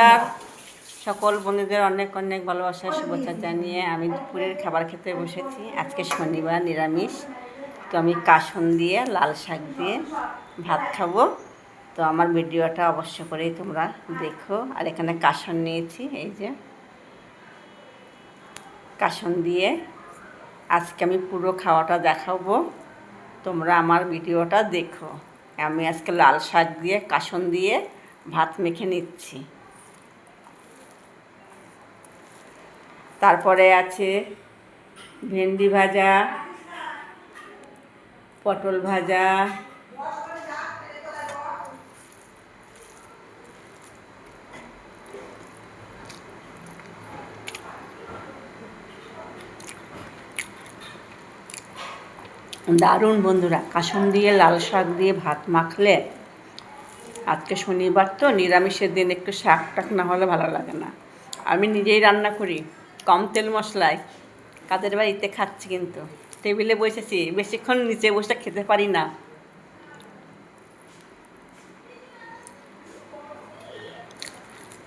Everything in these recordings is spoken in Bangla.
নমস্কার। সকল বন্ধুদের অনেক অনেক ভালোবাসা, শুভেচ্ছা জানিয়ে আমি দুপুরের খাবার খেতে বসেছি। আজকে শনিবার, নিরামিষ। তো আমি কাসন দিয়ে, লাল শাক দিয়ে ভাত খাব। তো আমার ভিডিওটা অবশ্য করেই তোমরা দেখো। আর এখানে কাসন নিয়েছি, এই যে। কাসন দিয়ে আজকে আমি পুরো খাওয়াটা দেখাবো। তোমরা আমার ভিডিওটা দেখো। আমি আজকে লাল শাক দিয়ে, কাসন দিয়ে ভাত মেখে নিচ্ছি। তারপরে আছে ভেন্ডি ভাজা, পটল ভাজা, দারুণ বন্ধুরা, কাসন দিয়ে লাল শাক দিয়ে ভাত মাখলে আজকে শনিবার তো, নিরামিষের দিন একটু শাক টাক না হলে ভালো লাগে না। আমি নিজেই রান্না করি। কম তেল মশলায়। কাদের বাড়িতে খাচ্ছি কিন্তু। টেবিলে বসেছি, বেশিক্ষণ নিচে বসে খেতে পারি না।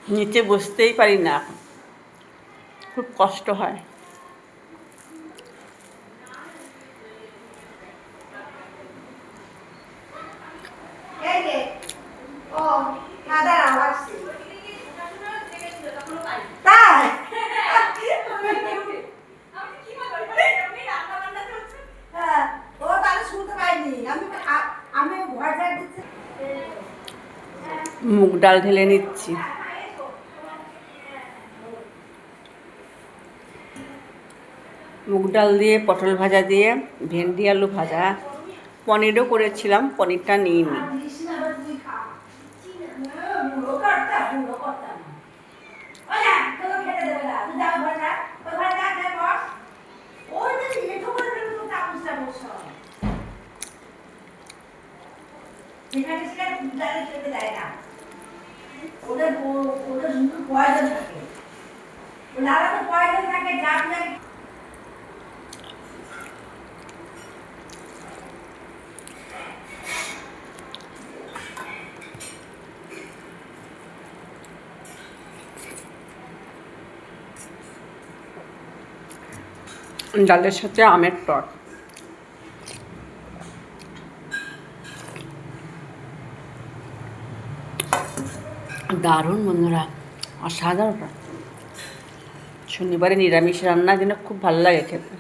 নিচে বসতেই পারি না। খুব কষ্ট হয়। মুগ ডাল ঢেলে নিচ্ছি মুগ ডাল দিয়ে পটল ভাজা দিয়ে ভেন্ডি আলু ভাজা পনিরও করেছিলাম পনিরটা নিইনি বুড়ো কর্তা, বুড়ো কর্তা। ওই যা, তোকে খেতে দেবে না। তুই যা ঘরে যা। ওই ঘরে যা, যা বস। ওই যে এঁঠো করে ফেলে তো কাগজটা বসো। যেখানে সেখানে দেয় না। ওদের ওদের শুধু পয়জন থাকে। ওনারা তো পয়জন থাকে যা আপনার ডালের সাথে আমের টক। দারুণ বন্ধুরা, অসাধারণ। শনিবারে নিরামিষ রান্না যেন খুব ভালো লাগে খেতে।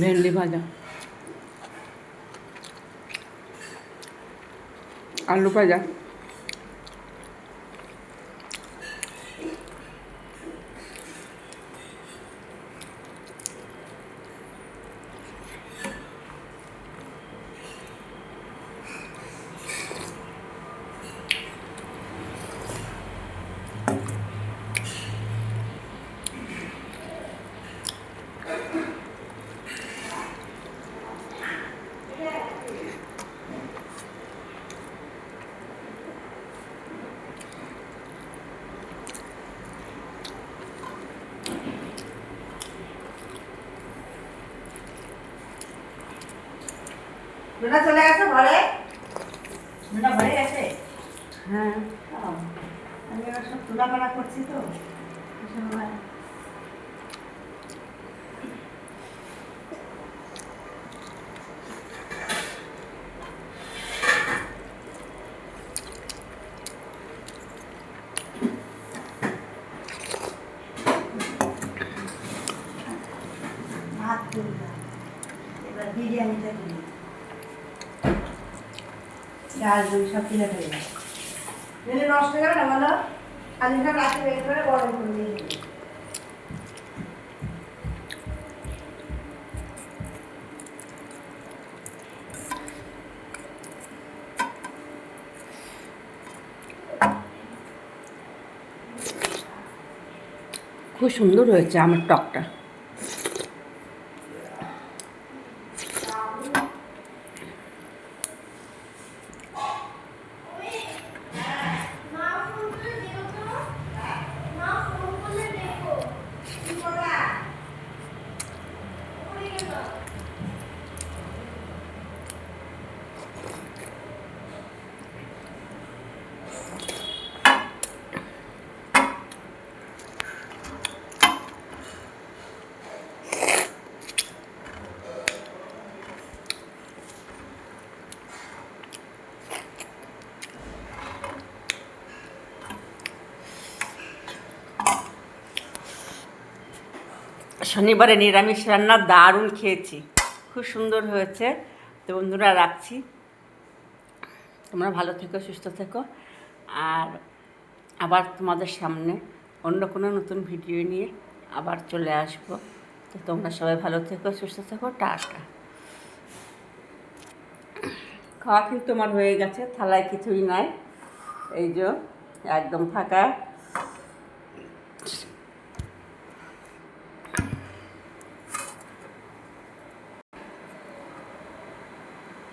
ভেন্ডি ভাজা। আলু ভাজা। লুনা চলে গেছে ঘরে? লুনা ঘরে গেছে? হ্যাঁ। আমি এবার সব তোলাপাড়া করছি তো ভাত এবার বিরিয়ানিটা ডাল দুই সব কিনে ফেলে যদি নষ্ট হয়ে না বলো? কালি সব রাতে বের করে গরম করে দিয়ে খুব সুন্দর হয়েছে আমার টকটা। শনিবারে নিরামিষ রান্না দারুণ খেয়েছি। খুব সুন্দর হয়েছে। তো বন্ধুরা, রাখছি। তোমরা ভালো থেকো, সুস্থ থেকো। আর আবার তোমাদের সামনে অন্য কোনো নতুন ভিডিও নিয়ে আবার চলে আসব। তো তোমরা সবাই ভালো থেকো, সুস্থ থেকো। টাটা। খাওয়া কিন্তু আমার হয়ে গেছে, থালায় কিছুই নাই। এই যে, একদম ফাঁকা।